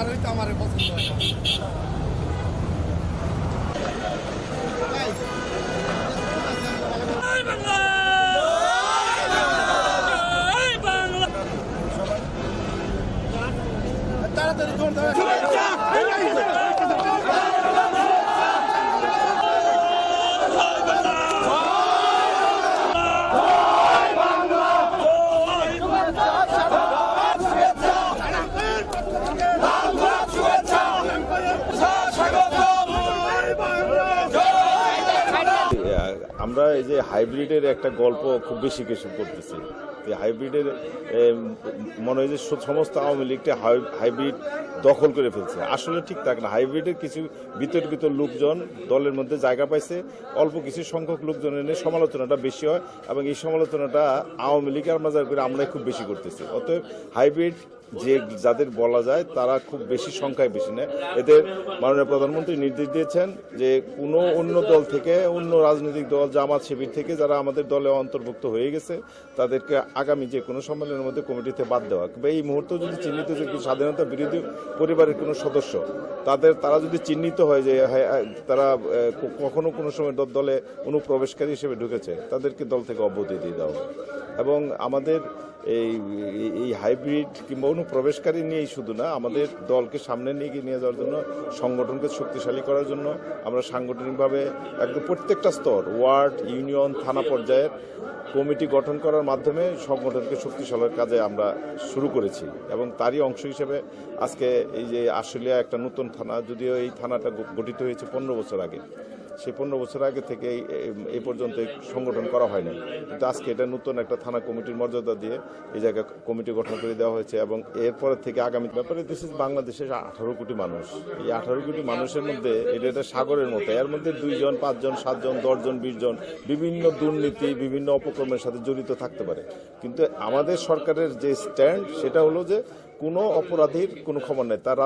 আমার হইতো আমার পছন্দ হয় তাড়াতাড়ি জোর দাও আমরা এই যে হাইব্রিডের একটা গল্প খুব বেশি কিছু করতেছি। যে হাইব্রিডের মনে হয় যে সমস্ত আওয়ামী লীগটা হাই- হাইব্রিড দখল করে ফেলছে। আসলে ঠিক tak না। হাইব্রিডের কিছু বিতর্কিত লোকজন দলের মধ্যে জায়গা পাইছে। অল্প কিছু সংখ্যক লোকজন এনে সমালোচনাটা বেশি হয় এবং এই সমালোচনাটা আওয়ামী লীগের মাজার করে আমরাই খুব বেশি করতেছি। অতএব হাইব্রিড যে যাদের বলা যায় তারা খুব বেশি সংখ্যায় বেশি নেয়। এদের মাননীয় প্রধানমন্ত্রী নির্দেশ দিয়েছেন যে কোনো অন্য দল থেকে, অন্য রাজনৈতিক দল, জামাত, শিবির থেকে যারা আমাদের দলে অন্তর্ভুক্ত হয়ে গেছে, তাদেরকে আগামী যে কোনো সম্মেলনের মধ্যে কমিটিতে বাদ দেওয়া। কিংবা এই মুহূর্তে যদি চিহ্নিত যে স্বাধীনতা বিরোধী পরিবারের কোনো সদস্য তাদের তারা যদি চিহ্নিত হয় যে হ্যাঁ, তারা কখনো কোনো সময় দল দলে অনুপ্রবেশকারী হিসেবে ঢুকেছে তাদেরকে দল থেকে অব্যাহতি দিয়ে দেওয়া এবং আমাদের এই, এই- হাইব্রিড কিংবা অনুপ্রবেশকারী নিয়েই শুধু না, আমাদের দলকে সামনে নিয়ে নিয়ে যাওয়ার জন্য, সংগঠনকে শক্তিশালী করার জন্য আমরা সাংগঠনিকভাবে একদম প্রত্যেকটা স্তর, ওয়ার্ড, ইউনিয়ন, থানা পর্যায়ের কমিটি গঠন করার মাধ্যমে সংগঠনকে শক্তিশালীর কাজে আমরা শুরু করেছি। এবং তারই অংশ হিসেবে আজকে এই যে আশুলিয়া একটা নতুন থানা, যদিও এই থানাটা গঠিত হয়েছে পনেরো বছর আগে। সেই পনেরো বছর আগে থেকে এই- পর্যন্ত সংগঠন করা হয়নি। কিন্তু আজকে এটা নতুন একটা থানা কমিটির মর্যাদা দিয়ে এই জায়গায় কমিটি গঠন করে দেওয়া হয়েছে এবং এরপর থেকে আগামী ব্যাপারে দেশ বাংলাদেশের আঠারো কোটি মানুষ। এই আঠারো কোটি মানুষের মধ্যে এটা একটা সাগরের মতো। এর মধ্যে দুইজন, পাঁচজন, সাতজন, দশজন, বিশজন বিভিন্ন দুর্নীতি, বিভিন্ন অপকর্মের সাথে জড়িত থাকতে পারে। কিন্তু আমাদের সরকারের যে স্ট্যান্ড সেটা হলো যে কোনো অপরাধীর কোনো খবর নেই। তারা